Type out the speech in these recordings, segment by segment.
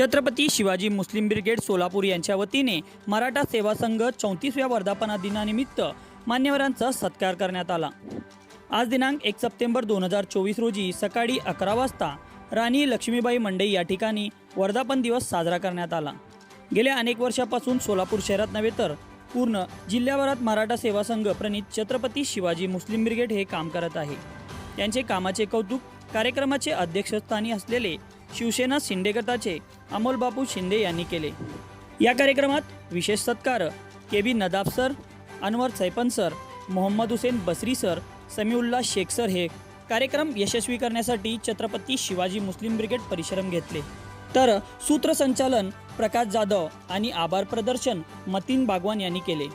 Chhatrapati Shivaji Muslim brigade Solapur यांच्या वतीने मराठा सेवा संघ चौतीसव्या वर्धापना दिनानिमित्त मान्यवरांचा सत्कार करण्यात आला. आज दिनांक एक सप्टेंबर दोन हजार चोवीस रोजी सकाळी अकरा वाजता राणी लक्ष्मीबाई मंडई या ठिकाणी वर्धापन दिवस साजरा करण्यात आला. गेल्या अनेक वर्षापासून सोलापूर शहरात नव्हे तर पूर्ण जिल्ह्याभरात मराठा सेवा संघ प्रणित छत्रपती शिवाजी मुस्लिम ब्रिगेड हे काम करत आहे. त्यांचे कामाचे कौतुक कार्यक्रमाचे अध्यक्षस्थानी असलेले शिवसेना शिंदे गटाचे अमोल बापू शिंदे यांनी केले. या कार्यक्रमात विशेष सत्कार K B Nadab sir Anwar Saipan sir Mohammad Hussain Basri sir Samiullah Shaikh sir हे कार्यक्रम यशस्वी करण्यासाठी छत्रपती शिवाजी मुस्लिम ब्रिगेड परिश्रम घेतले. तर सूत्रसंचालन प्रकाश जाधव आणि आभार प्रदर्शन मतीन बागवान यांनी केले.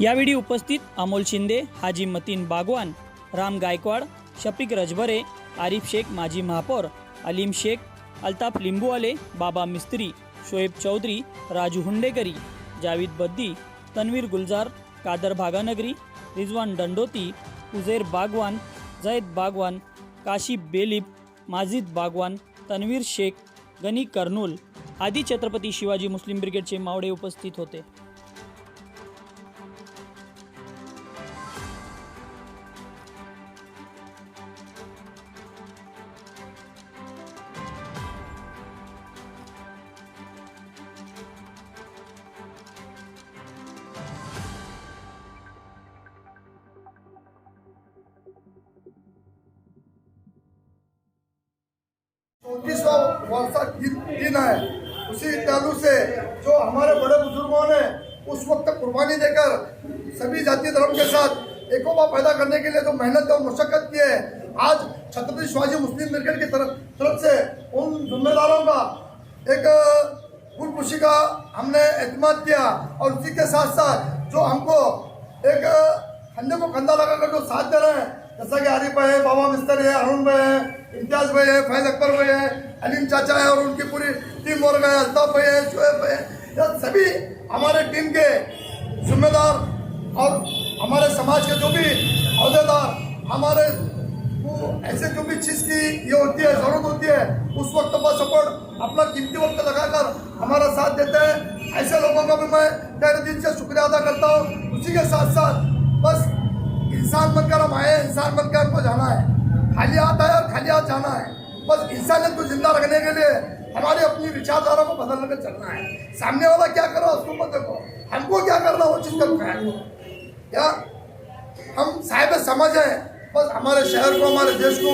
यावेळी उपस्थित अमोल शिंदे हाजी मतीन बागवान राम गायकवाड शफिक रजबरे आरिफ शेख माजी महापौर अलीम शेख अल्ताफ लिंबूवाले बाबा मिस्त्री शोएब चौधरी राजू हुंडेकरी जावीद बद्दी तन्वीर गुलजार कादर भागानगरी रिजवान दंडोती उझेर बागवान जैद बागवान काशी बेलिप माजिद बागवान तन्वीर शेख गनी कर्नूल आदी छत्रपती शिवाजी मुस्लिम ब्रिगेडचे मावडे उपस्थित होते. वर्षा दिन है। उसी तालु से जो हमारे बड़े बुज़ुर्गों ने उस वक्त कुर्बानी देकर सभी जाति धर्म के साथ एकोपा पैदा करने के लिए जो मेहनत और मशक्क़त की है, आज छत्रपति शिवाजी मुस्लिम ब्रिगेड की तरफ़ तरफ़ से उन जिम्मेदारों का एक खुशी का हमने एतमाद किया और उसी के साथ साथ जो हमको एक कंधे को कंधा लगाकर जो साथ दे रहे हैं, जैसा कि आरिफ भाई है, बाबा मिस्तर है, अरुण भाई है, इम्तियाज़ भाई है, फैज अकबर भाई है अलीम चाचा है और उनकी पूरी टीम वर्ग है अल्ताफ भाई है शोएब भाई है सभी हमारे टीम के जिम्मेदार और हमारे समाज के जो भी अहदेदार हमारे वो ऐसे जो भी चीज़ की ये होती है ज़रूरत होती है उस वक्त पर सपोर्ट अपना कीमती वक्त लगाकर हमारा साथ देते हैं। ऐसे लोगों का भी मैं तहे दिल से शुक्रिया अदा करता हूँ। उसी के साथ साथ बस इंसान बनकर हम आए इंसान बनकर हमको जाना है। खाली हाथ आए और खाली हाथ जाना है। बस इंसानियत को ज़िंदा रखने के लिए हमारे अपनी विचारधारा को बदल कर चलना है। सामने वाला क्या कर उसको मत देखो। हमको क्या करना वो चीज़ का क्या हम साहिब समझ हैं, बस हमारे शहर को, हमारे देश को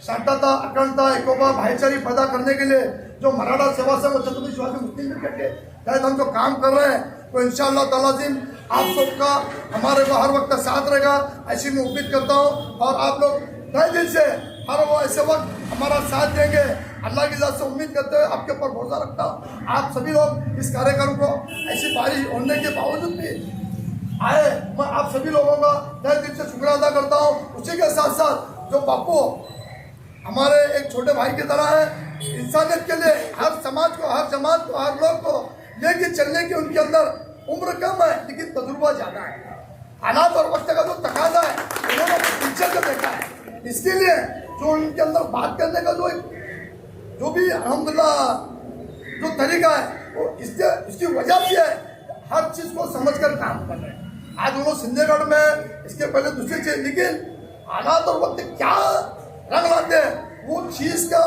शांतता, अखंडता, एकोपा, भाईचारी पैदा करने के लिए जो मराठा सेवा संघ और छत्रपति शिवाजी मुस्लिम ब्रिगेड के तहत हम जो काम कर रहे हैं तो इंशाल्लाह तलाजिम आप सबका, हमारे को हर वक्त साथ रहेगा, ऐसी मैं उम्मीद करता हूँ। और आप लोग तय दिल से हर वो ऐसे वक्त हमारा साथ देंगे। अल्लाह की जात से उम्मीद करते हुए आपके ऊपर भरोसा रखता हूँ। आप सभी लोग इस कार्यक्रम को ऐसी बारिश होने के बावजूद भी आए। मैं आप सभी लोगों का तहे दिल से शुक्रिया अदा करता हूँ। उसी के साथ साथ जो बापू हमारे एक छोटे भाई की तरह है, इंसानियत के लिए हर समाज को, हर जमात को, हर लोग को लेके चलने की उनके अंदर उम्र कम है, लेकिन तजुर्बा ज़्यादा है। हालात और वक्त का जो तकाजा है, उन्होंने पीछे से देखा है। इसके लिए जो उनके अंदर बात करने का जो एक, जो भी अलहमदिल्ला जो तरीका है, वो इसके, इसकी वजह से है हर चीज़ को समझ कर काम कर रहे हैं। आज उन्होंने सिंधेगढ़ में इसके पहले दूसरी चीज़, लेकिन हालात और वक्त क्या रंग लाते हैं, वो चीज़ का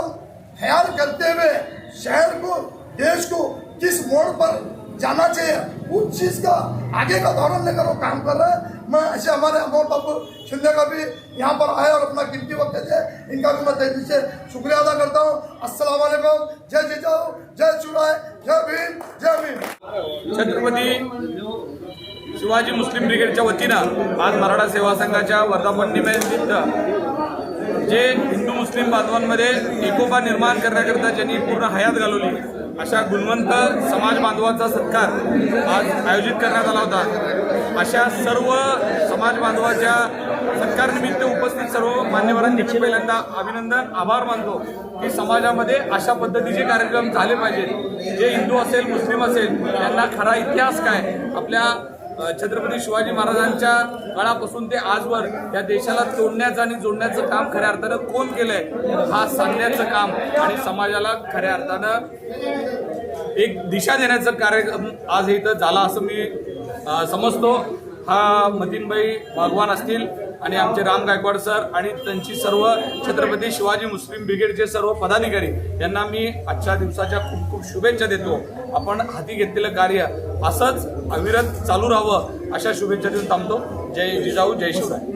ख्याल करते हुए शहर को, देश को किस मोड़ पर जाना चाहिए उस चीज़ का आगे का धोरण लेकर वो काम कर रहे हैं। मैं ऐसे हमारे अमोल बाबू शिंदे का भी यहाँ पर आए और अपना कीमती वक्त दे इनका भी मैं तेजी से शुक्रिया अदा करता हूँ। अस्सलाम जय जिजाऊ। जय चुराय जय भीम। जय भीम। छत्रपती शिवाजी मुस्लिम ब्रिगेडच्या वतीनं आज मराठा सेवा संघाच्या वर्धापन निमित्त जे हिंदू मुस्लिम बांधवांमध्ये एकोपा निर्माण करण्याकरता ज्यांनी पूर्ण हयात घालवली अशा गुणवंत समाज बांधवाचा सत्कार आज आयोजित करण्यात आला होता. अशा सर्व समाज बांधवाच्या सत्कारनिमित्त उपस्थित सर्व मान्यवरांनी मी पहिल्यांदा अभिनंदन आभार मानतो की समाजामध्ये अशा पद्धतीचे कार्यक्रम झाले पाहिजेत. जे हिंदू असेल मुस्लिम असेल त्यांना खरा इतिहास काय? आपल्या छत्रपती शिवाजी महाराजांच्या काळापासून ते आजवर या देशाला तोडण्याचं आणि जोडण्याचं काम खऱ्या अर्थानं कोण केलंय? हा सांगण्याचं काम आणि समाजाला खऱ्या अर्थानं एक दिशा देण्याचं कार्यक्रम आज इथं झाला असं मी समजतो. हा मतीनबाई भगवान असतील आणि आमचे राम गायकवाड सर आणि त्यांची सर्व छत्रपती शिवाजी मुस्लिम ब्रिगेडचे सर्व पदाधिकारी यांना मी आजच्या दिवसाच्या खूप खूप शुभेच्छा देतो. आपण हाती घेतलेलं कार्य असंच अविरत चालू राहावं अशा शुभेच्छा देऊन थांबतो. जय जिजाऊ जय शिवराय.